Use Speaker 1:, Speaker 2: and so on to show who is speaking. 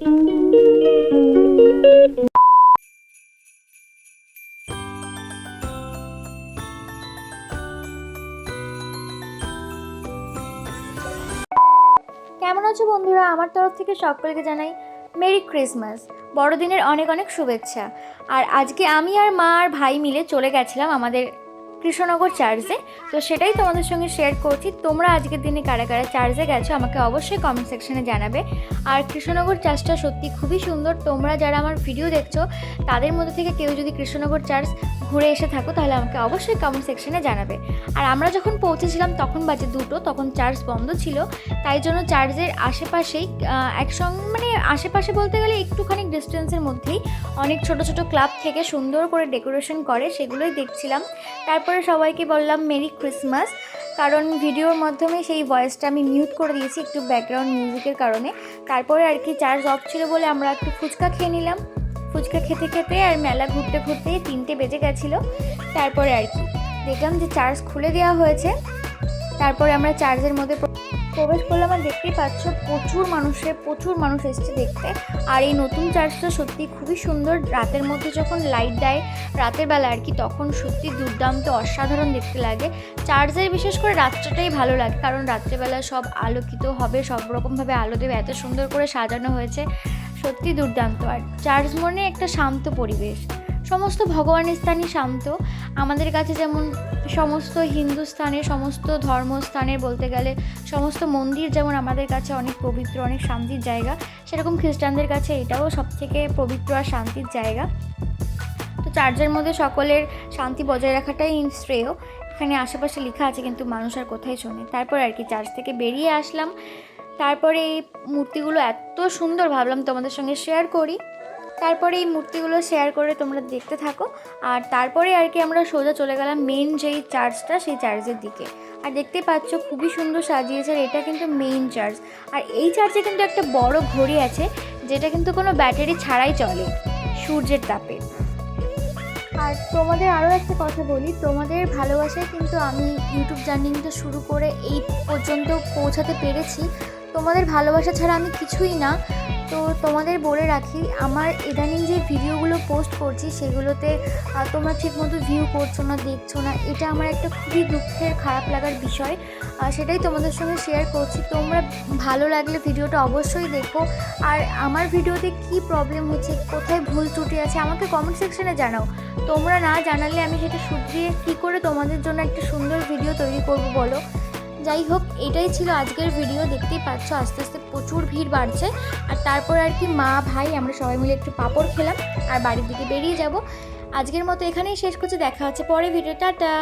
Speaker 1: কেমন আছো বন্ধুরা? আমার তরফ থেকে সকলকে জানাই মেরি ক্রিসমাস বড়দিনের অনেক অনেক শুভেচ্ছা। আর আজকে আমি আর মা আর ভাই মিলে চলে গেছিলাম আমাদের কৃষ্ণনগর চার্চে। তো সেটাই তোমাদের সঙ্গে শেয়ার করছি। তোমরা আজকের দিনে কারা কারা চার্চে গেছো আমাকে অবশ্যই কমেন্ট সেকশনে জানাবে। আর কৃষ্ণনগর চার্চটা সত্যি খুবই সুন্দর। তোমরা যারা আমার ভিডিও দেখছ, তাদের মধ্যে থেকে কেউ যদি কৃষ্ণনগর চার্চ ঘুরে এসে থাকো, তাহলে আমাকে অবশ্যই কমেন্ট সেকশনে জানাবে। আর আমরা যখন পৌঁছেছিলাম তখন বাজে দুটো, তখন চার্চ বন্ধ ছিল। তাই জন্য চার্চের আশেপাশেই একসঙ্গে মানে আশেপাশে বলতে গেলে একটুখানি ডিস্টেন্সের মধ্যেই অনেক ছোট ছোট ক্লাব থেকে সুন্দর করে ডেকোরেশন করে, সেগুলোই দেখছিলাম। তারপরে সবাইকে বললাম মেরি ক্রিসমাস। কারণ ভিডিওর মাধ্যমে সেই ভয়েসটা আমি মিউট করে দিয়েছি একটু ব্যাকগ্রাউন্ড মিউজিকের কারণে। তারপরে আর কি চার্জ অফ ছিল বলে আমরা একটু ফুচকা খেয়ে নিলাম। ফুচকা খেতে খেতে আর মেলা ঘুরতে ঘুরতে তিনটে বেজে গেছিল। তারপরে আর কি দেখলাম যে চার্জ খুলে দেওয়া হয়েছে। তারপরে আমরা চার্জের মধ্যে প্রবেশ করলাম আর দেখতেই পাচ্ছ প্রচুর মানুষের প্রচুর মানুষ এসছে দেখতে। আর এই নতুন চার্চটা সত্যি খুবই সুন্দর। রাতের মধ্যে যখন লাইট দেয়, রাতের বেলা আর কি, তখন সত্যি দুর্দান্ত, অসাধারণ দেখতে লাগে। চার্চের বিশেষ করে রাত্রেটাই ভালো লাগে, কারণ রাত্রেবেলা সব আলোকিত হবে, সব রকমভাবে আলো দেবে, এত সুন্দর করে সাজানো হয়েছে। সত্যি দুর্দান্ত। আর চার্চ মনে একটা শান্ত পরিবেশ। সমস্ত ভগবানের স্থানই শান্ত। আমাদের কাছে যেমন সমস্ত হিন্দুস্থানে, সমস্ত ধর্মস্থানে বলতে গেলে সমস্ত মন্দির যেমন আমাদের কাছে অনেক পবিত্র, অনেক শান্তির জায়গা, সেরকম খ্রিস্টানদের কাছে এটাও সবথেকে পবিত্র আর শান্তির জায়গা। তো চার্চের মধ্যে সকলের শান্তি বজায় রাখাটাই শ্রেয়। এখানে আশেপাশে লেখা আছে কিন্তু মানুষ আর কোথায় শোনে। তারপর আর কি চার্চ থেকে বেরিয়ে আসলাম। তারপরে এই মূর্তিগুলো এত সুন্দর ভাবলাম তোমাদের সঙ্গে শেয়ার করি। তারপরে এই মূর্তিগুলো শেয়ার করে তোমরা দেখতে থাকো। আর তারপরে আর কি আমরা সোজা চলে গেলাম মেন যেই চার্চটা সেই চার্চের দিকে। আর দেখতে পাচ্ছ খুবই সুন্দর সাজিয়েছে আর এটা কিন্তু মেইন চার্চ আর এই চার্চে কিন্তু একটা বড় ঘড়ি আছে, যেটা কিন্তু কোনো ব্যাটারি ছাড়াই চলে সূর্যের তাপে। আর তোমাদের আরও একটা কথা বলি, তোমাদের ভালোবাসায় কিন্তু আমি ইউটিউব জার্নিংটা শুরু করে এই পর্যন্ত পৌঁছাতে পেরেছি। তোমাদের ভালোবাসা ছাড়া আমি কিছুই না। তো তোমাদের বলে রাখি, আমার ইদানিং যে ভিডিওগুলো পোস্ট করছি, সেগুলোতে তোমরা ঠিকমতো ভিউ করছ না, দেখছ না, এটা আমার একটা খুবই দুঃখের, খারাপ লাগার বিষয়। সেটাই তোমাদের সঙ্গে শেয়ার করছি। তোমরা ভালো লাগলে ভিডিওটা অবশ্যই দেখো। আর আমার ভিডিওতে কি প্রবলেম হচ্ছে, কোথায় ভুল ত্রুটি আছে, আমাকে কমেন্ট সেকশানে জানাও। তোমরা না জানালে আমি সেটা শুধরিয়ে কী করে তোমাদের জন্য একটা সুন্দর ভিডিও তৈরি করব বলো? যাই হোক, এটাই ছিল আজকের ভিডিও দেখতেই পাচ্ছ, আস্তে আস্তে প্রচুর ভিড় বাড়ছে। আর তারপর আর কি মা, ভাই, আমরা সবাই মিলে একটু পাঁপড় খেলাম, আর বাড়ির দিকে বেরিয়ে যাব। আজকের মতো এখানেই শেষ করছি, দেখা হচ্ছে পরে ভিডিও টাটা!